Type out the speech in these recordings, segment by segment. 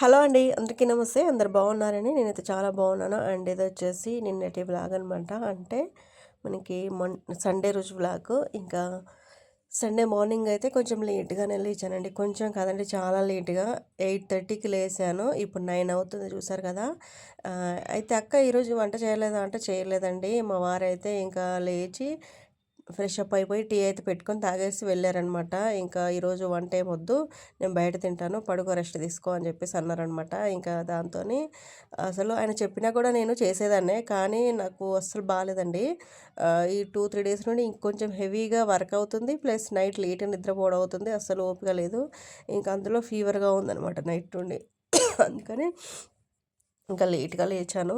Hello అండి అందరికీ నమస్తే. అందరు బాగున్నారని నేనైతే చాలా బాగున్నాను. అండ్ ఇది వచ్చేసి నిన్నటి బ్లాగ్ అనమాట అంటే మనకి మొన్ సండే రోజు బ్లాగ్ ఇంకా సండే మార్నింగ్ అయితే కొంచెం లేట్గానే లేచానండి. కొంచెం కాదండి చాలా లేట్గా. ఎయిట్ థర్టీకి లేసాను. ఇప్పుడు నైన్ అవుతుంది చూసారు కదా. అయితే అక్క ఈరోజు వంట చేయలేదా? అంటే చేయలేదండి. మా వారైతే ఇంకా లేచి ఫ్రెష్ అప్ అయిపోయి టీ అయితే పెట్టుకొని తాగేసి వెళ్ళారనమాట ఇంకా ఈరోజు వంట వద్దు నేను బయట తింటాను పడుకో రెస్ట్ తీసుకో అని చెప్పేసి అన్నారనమాట ఇంకా దాంతో అసలు ఆయన చెప్పినా కూడా నేను చేసేదాన్నే కానీ నాకు అస్సలు బాగాలేదండి ఈ టూ త్రీ డేస్ నుండి ఇంకొంచెం హెవీగా వర్క్ అవుతుంది ప్లస్ నైట్ లేట్ నిద్రపోవడం అవుతుంది అస్సలు ఓపిక లేదు. ఇంకా అందులో ఫీవర్గా ఉందనమాట నైట్ నుండి. అందుకని ఇంకా లేట్గా లేచాను.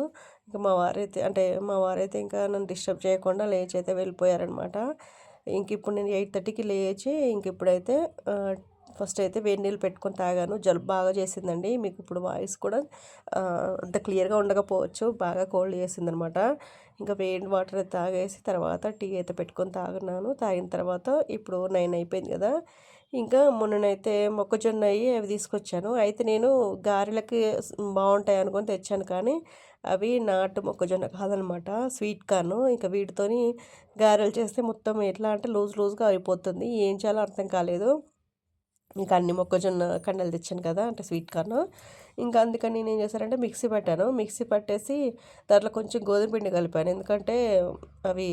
ఇంకా మా వారైతే అంటే మా వారైతే ఇంకా నన్ను డిస్టర్బ్ చేయకుండా లేచి అయితే వెళ్ళిపోయారనమాట. ఇంక ఇప్పుడు నేను ఎయిట్ థర్టీకి లేచి ఇంక ఇప్పుడైతే ఫస్ట్ అయితే వేడి నీళ్ళు పెట్టుకొని తాగాను. జలుబు బాగా చేసిందండి. మీకు ఇప్పుడు వాయిస్ కూడా అంత క్లియర్గా ఉండకపోవచ్చు. బాగా కోల్డ్ చేసిందనమాట. ఇంకా వేడి వాటర్ అయితే తాగేసి తర్వాత టీ అయితే పెట్టుకొని తాగున్నాను. తాగిన తర్వాత ఇప్పుడు నైన్ అయిపోయింది కదా. ఇంకా మొన్ననైతే మొక్కజొన్న అయ్యి అవి తీసుకొచ్చాను. అయితే నేను గారెలకి బాగుంటాయి అనుకొని తెచ్చాను కానీ అవి నాటు మొక్కజొన్న కాదనమాట. Sweet corn. ఇంకా వీటితోని గారెలు చేస్తే మొత్తం ఎట్లా అంటే లూజ్ లూజ్గా అయిపోతుంది. ఏం చేయాలో అర్థం కాలేదు. ఇంకా అన్ని మొక్కజొన్న కండలు తెచ్చాను కదా అంటే స్వీట్ కార్న్. ఇంకా అందుకని నేను ఏం చేశానంటే మిక్సీ పెట్టాను. మిక్సీ పట్టేసి దాంట్లో కొంచెం గోధుమ పిండి కలిపాను. ఎందుకంటే అవి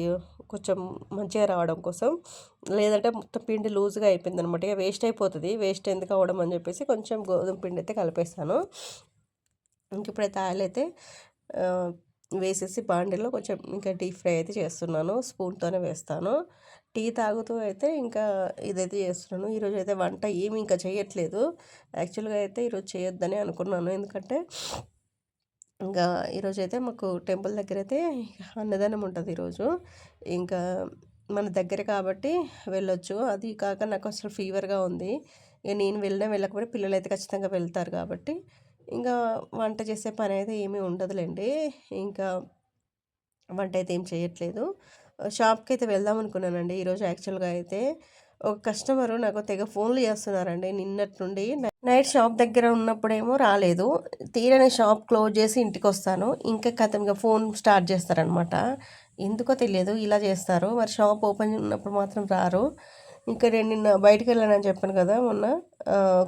కొంచెం మంచిగా రావడం కోసం. లేదంటే మొత్తం పిండి లూజ్గా అయిపోయింది అనమాట ఇక వేస్ట్ అయిపోతుంది. వేస్ట్ ఎందుకు అవడం అని చెప్పేసి కొంచెం గోధుమ పిండి అయితే కలిపేస్తాను ఇంక ఇప్పుడైతే ఆయిల్ అయితే వేసేసి బాండీలో కొంచెం ఇంకా డీప్ ఫ్రై అయితే చేస్తున్నాను. స్పూన్తోనే వేస్తాను. టీ తాగుతూ అయితే ఇంకా ఇదైతే చేస్తున్నాను. ఈరోజు అయితే వంట ఏమి ఇంకా చేయట్లేదు. యాక్చువల్గా అయితే ఈరోజు చేయొద్దని అనుకున్నాను. ఎందుకంటే ఇంకా ఈరోజు అయితే మాకు టెంపుల్ దగ్గర అయితే అన్నదానం ఉంటుంది ఈరోజు ఇంకా మన దగ్గర కాబట్టి వెళ్ళొచ్చు. అది కాక నాకు అసలు ఫీవర్గా ఉంది. ఇక నేను వెళ్ళినా వెళ్ళకపోతే పిల్లలు అయితే ఖచ్చితంగా వెళ్తారు కాబట్టి ఇంకా వంట చేసే పని అయితే ఏమీ ఉండదులేండి. ఇంకా వంట అయితే ఏం చేయట్లేదు. షాప్కి అయితే వెళ్దాం అనుకున్నానండి ఈరోజు యాక్చువల్గా అయితే ఒక కస్టమరు నాకు తెగ ఫోన్లు చేస్తున్నారండి. నిన్నటి నుండి నైట్ షాప్ దగ్గర ఉన్నప్పుడేమో రాలేదు. తీరని షాప్ క్లోజ్ చేసి ఇంటికి వస్తాను ఇంకా కథ ఫోన్ స్టార్ట్ చేస్తారనమాట ఎందుకో తెలియదు. ఇలా చేస్తారు. మరి షాప్ ఓపెన్ ఉన్నప్పుడు మాత్రం రారు. ఇంకా నేను నిన్న బయటకు వెళ్ళానని చెప్పాను కదా మొన్న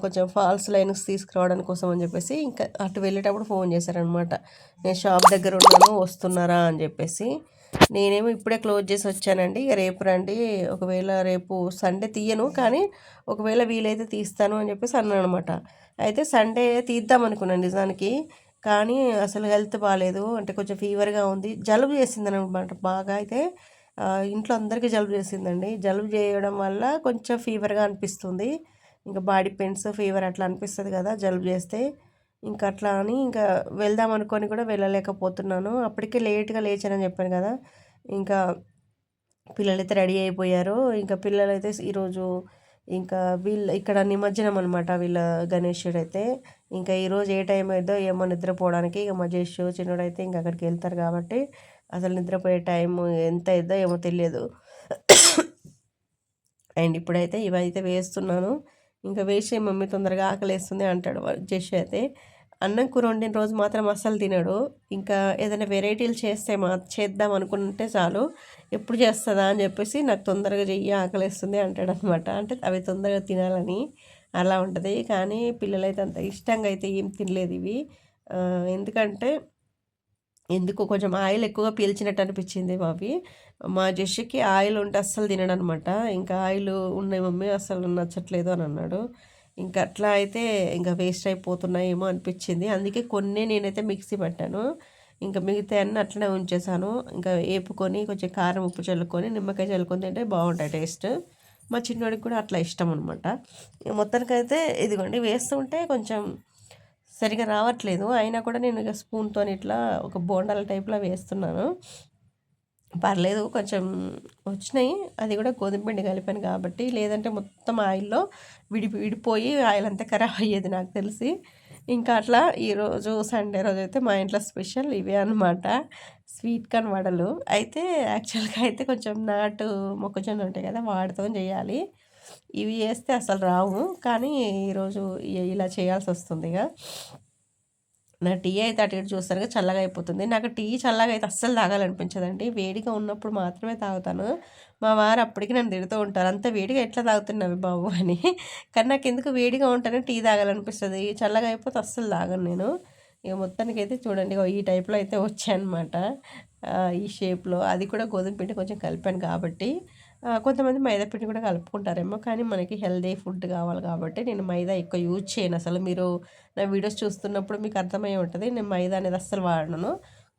కొంచెం ఫాల్స్ లైన్స్ తీసుకురావడానికి కోసం అని చెప్పేసి ఇంకా అటు వెళ్ళేటప్పుడు ఫోన్ చేశారనమాట. నేను షాప్ దగ్గర ఉన్నాను వస్తున్నారా? అని చెప్పేసి. నేనేమో ఇప్పుడే క్లోజ్ చేసి వచ్చానండి. ఇక రేపు రండి ఒకవేళ రేపు సండే తీయను కానీ ఒకవేళ వీలైతే తీస్తాను అని చెప్పేసి అన్నాను అనమాట అయితే సండే తీద్దాం అనుకున్నాను నిజానికి కానీ అసలు హెల్త్ బాగాలేదు అంటే కొంచెం ఫీవర్గా ఉంది. జలుబు చేసింది అనమాట బాగా. అయితే ఇంట్లో అందరికీ జలుబు చేసిందండి. జలుబు చేయడం వల్ల కొంచెం ఫీవర్గా అనిపిస్తుంది. ఇంకా బాడీ పెయిన్స్ ఫీవర్ అట్లా అనిపిస్తుంది కదా జలుబు చేస్తే. ఇంకా అట్లా అని ఇంకా వెళ్దాం అనుకొని కూడా వెళ్ళలేకపోతున్నాను. అప్పటికే లేట్గా లేచానని చెప్పాను కదా. ఇంకా పిల్లలైతే రెడీ అయిపోయారు. ఇంకా పిల్లలైతే ఈరోజు ఇంకా వీళ్ళ ఇక్కడ నిమజ్జనం అనమాట వీళ్ళ గణేషుడు అయితే. ఇంకా ఈరోజు ఏ టైం అయిందో ఏమో నిద్రపోవడానికి. ఇక మజేష్ చిన్నోడు అయితే ఇంకా అక్కడికి వెళ్తారు కాబట్టి అసలు నిద్రపోయే టైం ఎంత అయిద్దో ఏమో తెలియదు. అండ్ ఇప్పుడైతే ఇవైతే వేస్తున్నాను. ఇంకా వేసే మమ్మీ తొందరగా ఆకలేస్తుంది అంటాడు జస్ట్ అయితే. అన్నం కూర వండిన రోజు మాత్రం అస్సలు తినడు. ఇంకా ఏదైనా వెరైటీలు చేస్తే మా చేద్దాం అనుకుంటే చాలు. ఎప్పుడు చేస్తుందా అని చెప్పేసి నాకు తొందరగా చెయ్యి ఆకలిస్తుంది అంటాడు అనమాట అంటే అవి తొందరగా తినాలని అలా ఉంటుంది. కానీ పిల్లలైతే అంత ఇష్టంగా అయితే ఏం తినలేదు ఇవి. ఎందుకంటే ఎందుకు కొంచెం ఆయిల్ ఎక్కువగా పీల్చినట్టు అనిపించింది మావి మా జెష్కి ఆయిల్ ఉంటే అస్సలు తినడనమాట. ఇంకా ఆయిల్ ఉన్నాయి మమ్మీ అస్సలు నచ్చట్లేదు అని అన్నాడు. ఇంకా అట్లా అయితే ఇంకా వేస్ట్ అయిపోతున్నాయేమో అనిపించింది. అందుకే కొన్ని నేనైతే మిక్సీ పెట్టాను. ఇంకా మిగతా అన్నీ అట్లనే ఉంచేసాను. ఇంకా వేపుకొని కొంచెం కారం ఉప్పు చల్లుకొని నిమ్మకాయ చల్లుకొని తింటే బాగుంటాయి టేస్ట్. మా చిన్నోడికి కూడా అట్లా ఇష్టం అనమాట మొత్తానికైతే ఇదిగోండి వేస్తుంటే కొంచెం సరిగా రావట్లేదు. అయినా కూడా నేను ఇక స్పూన్తో ఇట్లా ఒక బోండాల టైప్లో వేస్తున్నాను. పర్లేదు కొంచెం వచ్చినాయి. అది కూడా గోధుమ పిండి కలిపాను కాబట్టి లేదంటే మొత్తం ఆయిల్లో విడి విడిపోయి ఆయిల్ అంతా ఖరాబ్ అయ్యేది నాకు తెలిసి. ఇంకా అట్లా ఈరోజు సండే రోజు అయితే మా ఇంట్లో స్పెషల్ ఇవే అనమాట స్వీట్ కార్న్ వడలు. అయితే యాక్చువల్గా అయితే కొంచెం నాటు మొక్కజొన్న ఉంటాయి కదా వాటితో చేయాలి. ఇవి చేస్తే అసలు రావు. కానీ ఈరోజు ఇలా చేయాల్సి వస్తుంది ఇక. నా టీ అయితే అటు ఇటు చూస్తారుగా చల్లగా అయిపోతుంది. నాకు టీ చల్లగా అయితే అస్సలు తాగాలనిపించదండి. వేడిగా ఉన్నప్పుడు మాత్రమే తాగుతాను. మా వారు అప్పటికి నన్ను తిడుతూ ఉంటారు. అంత వేడిగా ఎట్లా తాగుతున్నావి బాబు? అని. కానీ నాకు ఎందుకు వేడిగా ఉంటేనే టీ తాగాలనిపిస్తుంది. చల్లగా అయిపోతే అస్సలు తాగను నేను. ఇక మొత్తానికి అయితే చూడండి ఈ టైప్లో అయితే వచ్చాయన్నమాట. ఈ షేప్లో. అది కూడా గోధుమ పిండి కొంచెం కలిపాను కాబట్టి. కొంతమంది మైదా పిండి కూడా కలుపుకుంటారేమో కానీ మనకి హెల్దీ ఫుడ్ కావాలి కాబట్టి నేను మైదా ఎక్కువ యూజ్ చేయను. అసలు మీరు నా వీడియోస్ చూస్తున్నప్పుడు మీకు అర్థమై ఉంటుంది నేను మైదా అనేది అస్సలు వాడను.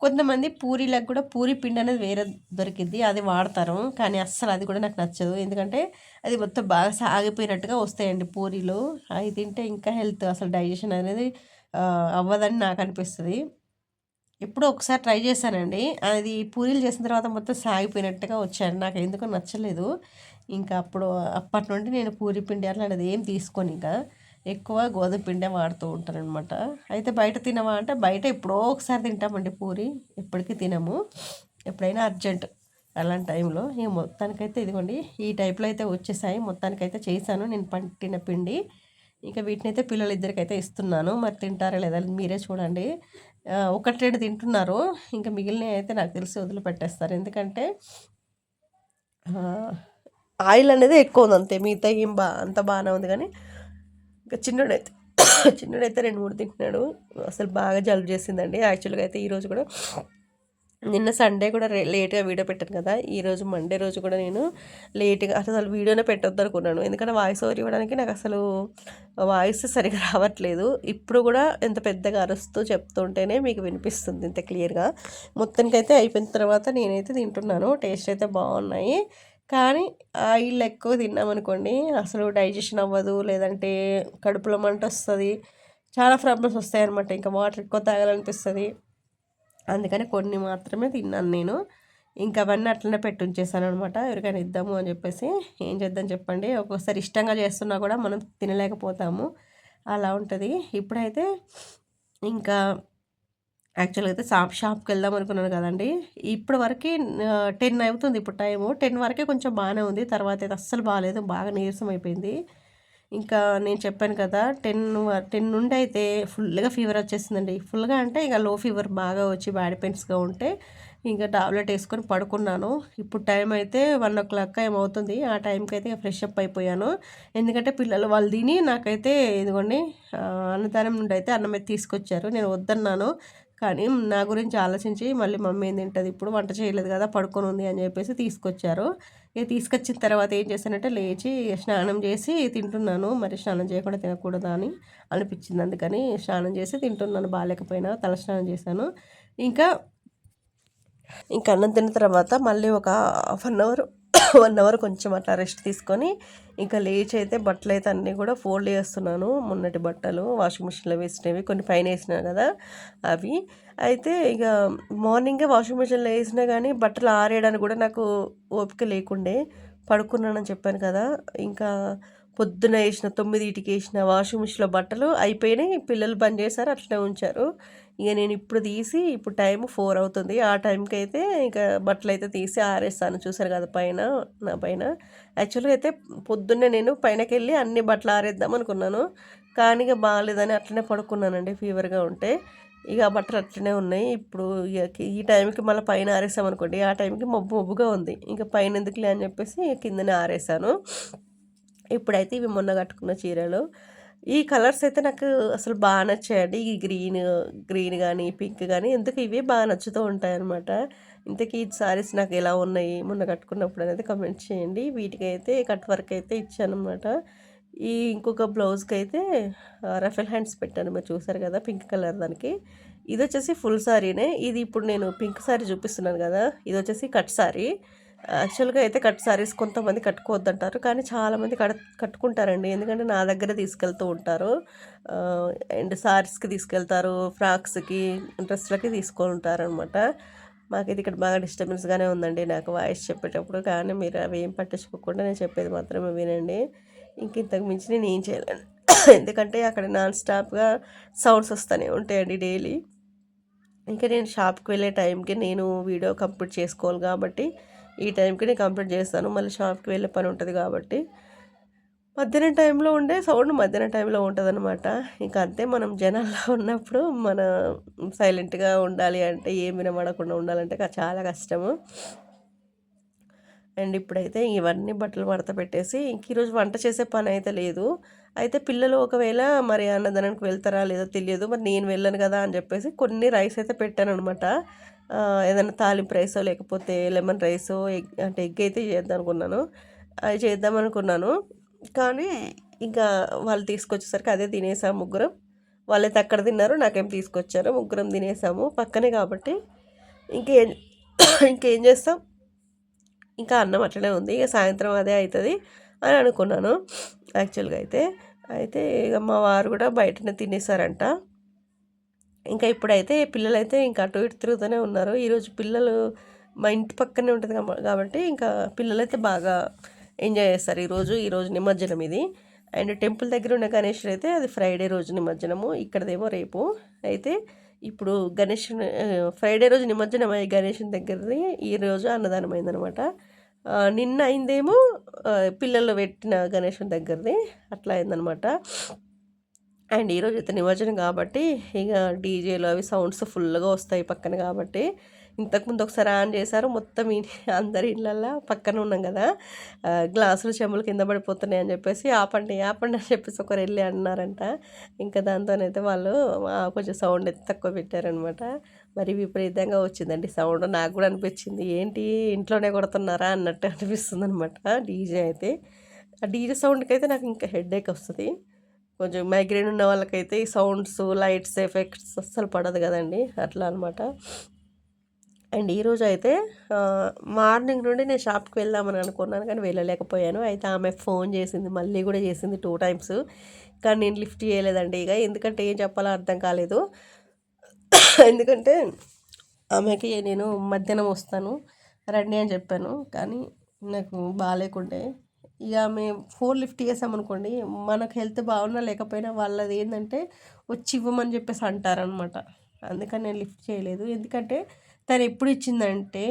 కొంతమంది పూరీలకు కూడా పూరి పిండి అనేది వేరే దొరికింది అది వాడతారు కానీ అస్సలు అది కూడా నాకు నచ్చదు. ఎందుకంటే అది మొత్తం బాగా సాగిపోయినట్టుగా వస్తాయండి పూరీలు. అవి తింటే ఇంకా హెల్త్ అసలు డైజెషన్ అనేది అవ్వదని నాకు అనిపిస్తుంది. ఎప్పుడో ఒకసారి ట్రై చేశానండి. అది పూరీలు చేసిన తర్వాత మొత్తం సాగిపోయినట్టుగా వచ్చాను. నాకు ఎందుకో నచ్చలేదు. ఇంకా అప్పుడు అప్పటి నుండి నేను పూరి పిండి అట్లాంటిది ఏం తీసుకొని ఇంకా. ఎక్కువ గోధుమ పిండే వాడుతూ ఉంటాను అనమాట అయితే బయట తినవా అంటే బయట ఎప్పుడో ఒకసారి తింటామండి పూరి. ఎప్పటికీ తినము. ఎప్పుడైనా అర్జెంట్ అలాంటి టైంలో. ఇక మొత్తానికైతే ఇదిగోండి ఈ టైప్లో అయితే వచ్చేసాయి. మొత్తానికైతే చేశాను నేను పట్టిన పిండి. ఇంకా వీటినైతే పిల్లలు ఇద్దరికైతే ఇస్తున్నాను. మరి తింటారా లేదా మీరే చూడండి. ఒకటేడు తింటున్నారు. ఇంకా మిగిలినవి అయితే నాకు తెలిసి వదిలిపెట్టేస్తారు. ఎందుకంటే ఆయిల్ అనేది ఎక్కువ ఉంది అంతే. మిగతా ఏం బా అంత బాగానే ఉంది. కానీ ఇంకా చిన్నడైతే చిన్నడైతే రెండు మూడు తింటున్నాడు. అసలు బాగా జలుబు చేసిందండి. యాక్చువల్గా అయితే ఈరోజు కూడా నిన్న సండే కూడా లేట్గా వీడియో పెట్టాను కదా. ఈరోజు మండే రోజు కూడా నేను లేట్గా అసలు వీడియోనే పెట్టొద్దు అనుకున్నాను. ఎందుకంటే వాయిస్ ఓవర్ ఇవ్వడానికి నాకు అసలు వాయిస్ సరిగా రావట్లేదు. ఇప్పుడు కూడా ఎంత పెద్దగా అరుస్తూ చెప్తుంటేనే మీకు వినిపిస్తుంది ఇంత క్లియర్గా మొత్తానికైతే అయిపోయిన తర్వాత నేనైతే తింటున్నాను. టేస్ట్ అయితే బాగున్నాయి. కానీ ఆయిల్ ఎక్కువ తిన్నామనుకోండి అసలు డైజెషన్ అవ్వదు లేదంటే కడుపులో మంట వస్తుంది. చాలా ప్రాబ్లమ్స్ వస్తాయి అనమాట ఇంకా వాటర్ ఎక్కువ తాగాలనిపిస్తుంది. అందుకని కొన్ని మాత్రమే తిన్నాను నేను. ఇంకా అవన్నీ అట్లనే పెట్టి ఉంచేసాను అనమాట ఎవరికైనా ఇద్దాము అని చెప్పేసి ఏం చేద్దాం చెప్పండి. ఒక్కొక్కసారి ఇష్టంగా చేస్తున్నా కూడా మనం తినలేకపోతాము. అలా ఉంటుంది. ఇప్పుడైతే ఇంకా యాక్చువల్గా అయితే షాప్ షాప్కి వెళ్దాం అనుకున్నాను కదండి. ఇప్పటి వరకు టెన్ అవుతుంది ఇప్పుడు టైము. టెన్ వరకే కొంచెం బాగానే ఉంది. తర్వాత అయితే అస్సలు బాగాలేదు. బాగా నీరసం అయిపోయింది. ఇంకా నేను చెప్పాను కదా టెన్ టెన్ నుండి అయితే ఫుల్గా ఫీవర్ వచ్చేసిందండి. ఫుల్గా అంటే ఇక లో ఫీవర్ బాగా వచ్చి బాడీ పెయిన్స్గా ఉంటే ఇంకా టాబ్లెట్ వేసుకొని పడుకున్నాను. ఇప్పుడు టైం అయితే వన్ ఓ క్లాక్ ఏమవుతుంది ఆ టైంకి అయితే ఫ్రెష్ అప్ అయిపోయాను. ఎందుకంటే పిల్లలు వాళ్ళు తిని నాకైతే ఇదిగోండి అన్నదానం నుండి అయితే అన్నం అయితే తీసుకొచ్చారు. నేను వద్దన్నాను. కానీ నా గురించి ఆలోచించి మళ్ళీ మమ్మీ ఏం తింటుంది? ఇప్పుడు వంట చేయలేదు కదా పడుకొని ఉంది అని చెప్పేసి తీసుకొచ్చారు. ఇక తీసుకొచ్చిన తర్వాత ఏం చేశానంటే లేచి స్నానం చేసి తింటున్నాను. మరి స్నానం చేయకుండా తినకూడదా అని అనిపించింది. అందుకని స్నానం చేసి తింటున్నాను. బాగాలేకపోయినా తల స్నానం చేశాను. ఇంకా ఇంకా అన్నం తిన్న తర్వాత మళ్ళీ ఒక half an hour one hour కొంచెం అట్లా రెస్ట్ తీసుకొని ఇంకా లేచి అయితే బట్టలు అయితే అన్నీ కూడా ఫోల్డ్ చేస్తున్నాను. మొన్నటి బట్టలు వాషింగ్ మిషన్లో వేసినవి కొన్ని పైన వేసినా కదా అవి. అయితే ఇక మార్నింగే వాషింగ్ మిషన్లో వేసినా కానీ బట్టలు ఆరేయడానికి కూడా నాకు ఓపిక లేకుండే పడుకున్నానని చెప్పాను కదా. ఇంకా పొద్దున వేసిన తొమ్మిదింటికి వేసిన వాషింగ్ మిషన్లో బట్టలు అయిపోయినాయి. పిల్లలు బంద్ చేశారు అట్లనే ఉంచారు. ఇక నేను ఇప్పుడు తీసి ఇప్పుడు టైం ఫోర్ అవుతుంది. ఆ టైంకి అయితే ఇంకా బట్టలు అయితే తీసి ఆరేస్తాను. చూసారు కదా పైన నా పైన. యాక్చువల్గా అయితే పొద్దున్నే నేను పైనకి వెళ్ళి అన్ని బట్టలు ఆరేద్దాం అనుకున్నాను. కానీ ఇక బాగాలేదని అట్లనే పడుకున్నానండి ఫీవర్గా ఉంటే. ఇక ఆ బట్టలు అట్లనే ఉన్నాయి. ఇప్పుడు ఇక ఈ టైంకి మళ్ళీ పైన ఆరేసామనుకోండి ఆ టైంకి మబ్బు మబ్బుగా ఉంది. ఇంకా పైన ఎందుకులే అని చెప్పేసి ఇక కిందనే ఆరేసాను. ఇప్పుడైతే ఇవి మొన్న కట్టుకున్న చీరలు. ఈ కలర్స్ అయితే నాకు అసలు బాగా నచ్చాయండి. ఈ గ్రీన్ గ్రీన్ కానీ పింక్ కానీ ఎందుకు ఇవే బాగా నచ్చుతూ ఉంటాయి అనమాట ఇంతకీ ఈ సారీస్ నాకు ఎలా ఉన్నాయి మొన్న కట్టుకున్నప్పుడు అనేది కమెంట్ చేయండి. వీటికి అయితే కట్ వర్క్ అయితే ఇచ్చానమాట ఈ ఇంకొక బ్లౌజ్కి అయితే రఫెల్ హ్యాండ్స్ పెట్టాను. మీరు చూసారు కదా పింక్ కలర్ దానికి. ఇది వచ్చేసి ఫుల్ సారీనే. ఇది ఇప్పుడు నేను పింక్ సారీ చూపిస్తున్నాను కదా. ఇది వచ్చేసి కట్ సారీ. యాక్చువల్గా అయితే కట్ సారీస్ కొంతమంది కట్టుకోవద్దంటారు. కానీ చాలామంది కట్ కట్టుకుంటారండి. ఎందుకంటే నా దగ్గర తీసుకెళ్తూ ఉంటారు. అండ్ సారీస్కి తీసుకెళ్తారు. ఫ్రాక్స్కి డ్రెస్లకి తీసుకొని ఉంటారనమాట మాకైతే ఇక్కడ బాగా డిస్టర్బెన్స్గానే ఉందండి. నాకు వాయిస్ చెప్పేటప్పుడు కానీ మీరు అవి ఏం పట్టించుకోకుండా నేను చెప్పేది మాత్రమే వినండి. ఇంక ఇంతకు మించి నేను ఏం చేయలేను. ఎందుకంటే అక్కడ నాన్ స్టాప్గా సౌండ్స్ వస్తూనే ఉంటాయండి డైలీ. ఇంకా నేను షాప్కి వెళ్ళే టైంకి నేను వీడియో కంప్లీట్ చేసుకోవాలి కాబట్టి ఈ టైంకి నేను కంప్లీట్ చేస్తాను. మళ్ళీ షాప్కి వెళ్ళే పని ఉంటుంది కాబట్టి. మధ్యాహ్నం టైంలో ఉండే సౌండ్ మధ్యాహ్నం టైంలో ఉంటుందన్నమాట. ఇంకా అంతే మనం జనాల్లో ఉన్నప్పుడు మన సైలెంట్గా ఉండాలి అంటే ఏం వినబడకుండా ఉండాలంటే చాలా కష్టము. అండ్ ఇప్పుడైతే ఇవన్నీ బట్టలు మడత పెట్టేసి ఇంక ఈరోజు వంట చేసే పని అయితే లేదు. అయితే పిల్లలు ఒకవేళ మరి అన్నదానానికి వెళ్తారా లేదో తెలియదు. మరి నేను వెళ్ళను కదా అని చెప్పేసి కొన్ని రైస్ అయితే పెట్టాను అనమాట ఏదైనా తాలింపు రైసో లేకపోతే లెమన్ రైసో ఎగ్ అంటే ఎగ్ అయితే చేద్దాం అనుకున్నాను అది చేద్దాం అనుకున్నాను కానీ ఇంకా వాళ్ళు తీసుకొచ్చేసరికి అదే తినేసాము ముగ్గురం. వాళ్ళైతే అక్కడ తిన్నారు నాకేం తీసుకొచ్చారు ముగ్గురం తినేసాము పక్కనే కాబట్టి. ఇంకేం ఇంకేం చేస్తాం? ఇంకా అన్నం అట్లనే ఉంది ఇక సాయంత్రం అదే అవుతుంది అని అనుకున్నాను. యాక్చువల్గా అయితే అయితే ఇక మా వారు కూడా బయటనే తినేసారంట. ఇంకా ఇప్పుడైతే పిల్లలైతే ఇంకా అటు ఇటు తిరుగుతూనే ఉన్నారు. ఈరోజు పిల్లలు మా ఇంటి పక్కనే ఉంటుంది కాబట్టి ఇంకా పిల్లలైతే బాగా ఎంజాయ్ చేస్తారు ఈరోజు ఈరోజు నిమజ్జనం ఇది. అండ్ టెంపుల్ దగ్గర ఉన్న గణేషుడు అయితే అది ఫ్రైడే రోజు నిమజ్జనము ఇక్కడదేమో రేపు. అయితే ఇప్పుడు గణేష్ ఫ్రైడే రోజు నిమజ్జనం అయ్యి గణేషుని దగ్గరది ఈ రోజు అన్నదానం అయిందనమాట. నిన్న అయిందేమో పిల్లలు పెట్టిన గణేషుని దగ్గరది అట్లా అయిందనమాట. అండ్ ఈరోజు అయితే నిమజ్జనం కాబట్టి ఇక డీజేలు అవి సౌండ్స్ ఫుల్గా వస్తాయి పక్కన కాబట్టి. ఇంతకుముందు ఒకసారి ఆన్ చేశారు మొత్తం అందరి ఇళ్ళల్లో పక్కన ఉన్నాం కదా. గ్లాసులు చెంబులు కింద పడిపోతున్నాయి అని చెప్పేసి ఆపండి ఆపండి అని చెప్పేసి ఒకరు వెళ్ళి అన్నారంట. ఇంకా దాంతోనైతే వాళ్ళు కొంచెం సౌండ్ అయితే తక్కువ పెట్టారనమాట. మరి విపరీతంగా వచ్చిందండి సౌండ్. నాకు కూడా అనిపించింది ఏంటి ఇంట్లోనే కొడుతున్నారా? అన్నట్టు అనిపిస్తుంది అనమాట డీజే అయితే. ఆ డీజే సౌండ్కి అయితే నాకు ఇంకా హెడ్ వస్తుంది. కొంచెం మైగ్రేన్ ఉన్న వాళ్ళకైతే ఈ సౌండ్స్ లైట్స్ ఎఫెక్ట్స్ అస్సలు పడదు కదండి. అట్లా అనమాట అండ్ ఈరోజు అయితే మార్నింగ్ నుండి నేను షాప్కి వెళ్దామని అనుకున్నాను కానీ వెళ్ళలేకపోయాను. అయితే ఆమె ఫోన్ చేసింది మళ్ళీ కూడా చేసింది టూ టైమ్స్ కానీ నేను లిఫ్ట్ చేయలేదండి ఇక. ఎందుకంటే ఏం చెప్పాలో అర్థం కాలేదు. ఎందుకంటే ఆమెకి నేను మధ్యాహ్నం వస్తాను రండి అని చెప్పాను. కానీ నాకు బాగాలేకుండే ఇక ఆమె ఫోన్ లిఫ్ట్ చేసామనుకోండి మనకు హెల్త్ బాగున్నా లేకపోయినా వాళ్ళది ఏంటంటే వచ్చి ఇవ్వమని చెప్పేసి అంటారనమాట అందుకని నేను లిఫ్ట్ చేయలేదు. ఎందుకంటే తను ఎప్పుడు ఇచ్చిందంటే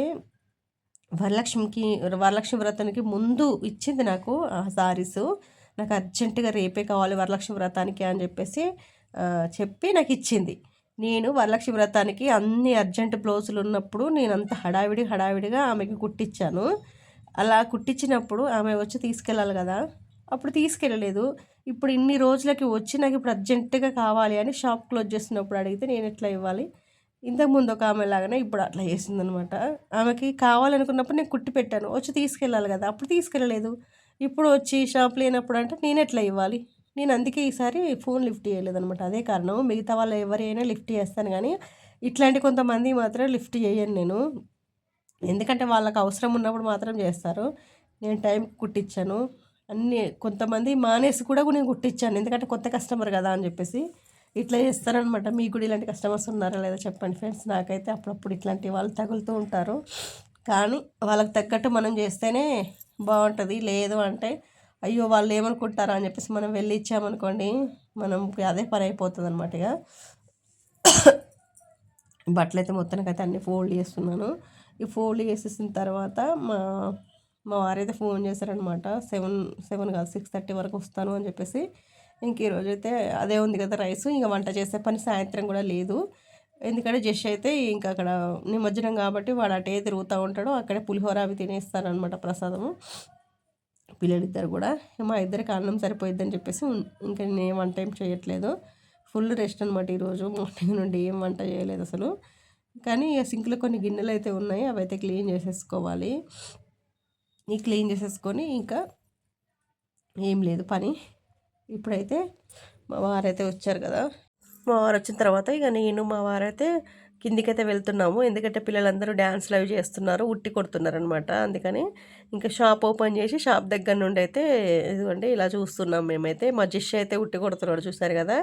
వరలక్ష్మికి వరలక్ష్మి వ్రతానికి ముందు ఇచ్చింది నాకు ఆ సారీస్ నాకు అర్జెంటుగా రేపే కావాలి వరలక్ష్మి వ్రతానికి అని చెప్పేసి చెప్పి నాకు ఇచ్చింది. నేను వరలక్ష్మి వ్రతానికి అన్ని అర్జెంట్ బ్లౌజులు ఉన్నప్పుడు నేను అంత హడావిడి హడావిడిగా ఆమెకి కుట్టించాను అలా కుట్టించినప్పుడు ఆమె వచ్చి తీసుకెళ్ళాలి కదా. అప్పుడు తీసుకెళ్ళలేదు. ఇప్పుడు ఇన్ని రోజులకి వచ్చి నాకు ఇప్పుడు అర్జెంటుగా కావాలి అని షాప్ క్లోజ్ చేస్తున్నప్పుడు అడిగితే నేను ఎట్లా ఇవ్వాలి? ఇంతకుముందు ఒక ఆమె లాగానే ఇప్పుడు అట్లా చేసిందనమాట. ఆమెకి కావాలనుకున్నప్పుడు నేను కుట్టి పెట్టాను. వచ్చి తీసుకెళ్ళాలి కదా. అప్పుడు తీసుకెళ్ళలేదు. ఇప్పుడు వచ్చి షాప్ లేనప్పుడు అంటే నేను ఎట్లా ఇవ్వాలి? నేను అందుకే ఈసారి ఫోన్ లిఫ్ట్ చేయలేదనమాట. అదే కారణం. మిగతా వాళ్ళు ఎవరైనా లిఫ్ట్ చేస్తాను కానీ ఇట్లాంటి కొంతమంది మాత్రం లిఫ్ట్ చేయను నేను. ఎందుకంటే వాళ్ళకి అవసరం ఉన్నప్పుడు మాత్రం చేస్తారు. నేను టైం కుట్టించాను. అన్ని కొంతమంది మానేసి కూడా నేను కుట్టించాను. ఎందుకంటే కొత్త కస్టమర్ కదా అని చెప్పేసి ఇట్లా చేస్తారనమాట మీకు కూడా ఇలాంటి కస్టమర్స్ ఉన్నారా లేదా చెప్పండి ఫ్రెండ్స్. నాకైతే అప్పుడప్పుడు ఇట్లాంటి వాళ్ళు తగులుతూ ఉంటారు. కానీ వాళ్ళకి తగ్గట్టు మనం చేస్తేనే బాగుంటుంది. లేదు అంటే అయ్యో వాళ్ళు ఏమనుకుంటారా అని చెప్పేసి మనం వెళ్ళి ఇచ్చామనుకోండి మనం అదే పని అయిపోతుంది అనమాట ఇక. బట్టలు అయితే మొత్తానికైతే అన్ని ఫోల్డ్ చేస్తున్నాను. ఈ ఫోల్డ్ చేసేసిన తర్వాత మా మా వారైతే ఫోన్ చేశారనమాట సెవెన్ సెవెన్ కాదు సిక్స్ థర్టీ వరకు వస్తాను అని చెప్పేసి. ఇంక ఈరోజు అయితే అదే ఉంది కదా రైస్ ఇంకా వంట చేసే పని సాయంత్రం కూడా లేదు. ఎందుకంటే జస్ట్ అయితే ఇంకా అక్కడ నిమజ్జనం కాబట్టి వాడు అటే తిరుగుతూ ఉంటాడు అక్కడే పులిహోర అవి తినేస్తారనమాట ప్రసాదము. పిల్లలిద్దరు కూడా మా ఇద్దరికి అన్నం సరిపోయిద్దని చెప్పేసి ఇంకా నేను వంట ఏం చేయట్లేదు. ఫుల్ రెస్ట్ అనమాట ఈరోజు మార్నింగ్ నుండి ఏం వంట చేయలేదు అసలు. కానీ ఇక సింక్లో కొన్ని గిన్నెలు అయితే ఉన్నాయి అవి అయితే క్లీన్ చేసేసుకోవాలి. ఈ క్లీన్ చేసేసుకొని ఇంకా ఏం లేదు పని. ఇప్పుడైతే మా వారైతే వచ్చారు కదా. మా వారు వచ్చిన తర్వాత ఇక నేను మా వారైతే కిందికైతే వెళ్తున్నాము. ఎందుకంటే పిల్లలందరూ డ్యాన్స్లు అవి చేస్తున్నారు ఉట్టి కొడుతున్నారు అనమాట అందుకని ఇంకా షాప్ ఓపెన్ చేసి షాప్ దగ్గర నుండి అయితే ఇదిగోండి ఇలా చూస్తున్నాం మేమైతే. మా జిష్ అయితే ఉట్టి కొడుతున్నాడు చూసారు కదా.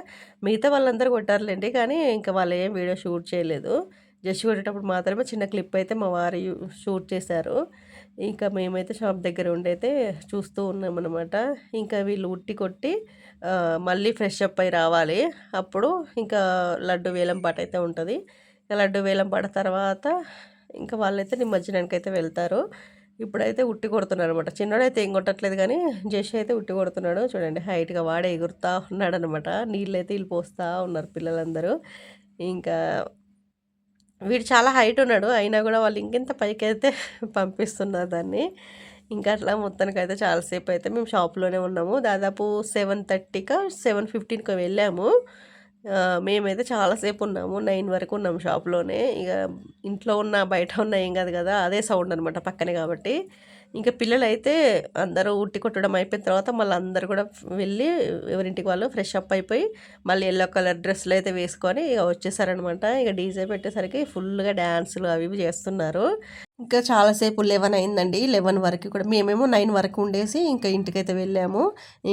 మిగతా వాళ్ళందరూ కొట్టారులేండి కానీ ఇంకా వాళ్ళు ఏం వీడియో షూట్ చేయలేదు. జస్ట్ కొట్టేటప్పుడు మాత్రమే చిన్న క్లిప్ అయితే మా వారు షూట్ చేశారు. ఇంకా మేమైతే షాప్ దగ్గర ఉండి అయితే చూస్తూ ఉన్నామన్నమాట. ఇంకా వీళ్ళు ఉట్టి కొట్టి మళ్ళీ ఫ్రెష్ అప్ అయి రావాలి. అప్పుడు ఇంకా లడ్డు వేలం పాట అయితే ఉంటుంది. ఇంకా లడ్డు వేలం పాట తర్వాత ఇంకా వాళ్ళైతే నిమజ్జనానికి అయితే వెళ్తారు. ఇప్పుడైతే ఉట్టి కొడుతున్నాడు అనమాట చిన్నోడైతే ఏం కొట్టట్లేదు కానీ జష్ అయితే ఉట్టి కొడుతున్నాడు. చూడండి హైట్గా వాడే ఎగురుతా ఉన్నాడు అనమాట నీళ్ళు అయితే వీళ్ళు పోస్తూ ఉన్నారు పిల్లలందరూ. ఇంకా వీడు చాలా హైట్ ఉన్నాడు అయినా కూడా వాళ్ళు ఇంకెంత పైకైతే పంపిస్తున్నారు దాన్ని. ఇంకా అట్లా మొత్తానికి అయితే చాలాసేపు అయితే మేము షాప్లోనే ఉన్నాము. దాదాపు సెవెన్ థర్టీకా సెవెన్ ఫిఫ్టీన్కి వెళ్ళాము. మేమైతే చాలాసేపు ఉన్నాము నైన్ వరకు ఉన్నాము షాప్లోనే. ఇక ఇంట్లో ఉన్న బయట ఉన్న ఏం కాదు కదా అదే సౌండ్ అనమాట పక్కనే కాబట్టి. ఇంకా పిల్లలైతే అందరూ ఉట్టి కొట్టడం అయిపోయిన తర్వాత మళ్ళీ అందరూ కూడా వెళ్ళి ఎవరింటికి వాళ్ళు ఫ్రెష్ అప్ అయిపోయి మళ్ళీ ఎల్లో కలర్ డ్రెస్సులు అయితే వేసుకొని ఇక వచ్చేసారనమాట ఇక డీజే పెట్టేసరికి ఫుల్గా డ్యాన్సులు అవి ఇవి చేస్తున్నారు. ఇంకా చాలాసేపు లెవెన్ అయిందండి. లెవెన్ వరకు కూడా మేమేమో నైన్ వరకు ఉండేసి ఇంకా ఇంటికైతే వెళ్ళాము.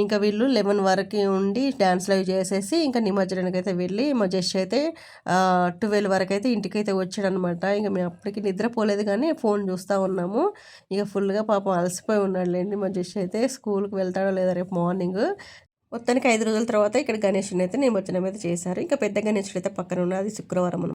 ఇంకా వీళ్ళు లెవెన్ వరకు ఉండి డ్యాన్స్ లైవ్ చేసేసి ఇంకా నిమజ్జనానికి అయితే వెళ్ళి మా జస్ట్ అయితే ట్వెల్వ్ వరకు అయితే ఇంటికైతే వచ్చాడనమాట. ఇంకా మేము అప్పటికి నిద్రపోలేదు కానీ ఫోన్ చూస్తూ ఉన్నాము. ఇక ఫుల్గా పాపం అలసిపోయి ఉన్నాడులేండి మా జస్ట్ అయితే స్కూల్కి వెళ్తాడో లేదా రేపు మార్నింగ్. మొత్తానికి ఐదు రోజుల తర్వాత ఇక్కడ గణేషుని అయితే నిమజ్జనం అయితే చేశారు. ఇంకా పెద్ద గణేషుడు అయితే పక్కన ఉన్నది శుక్రవారం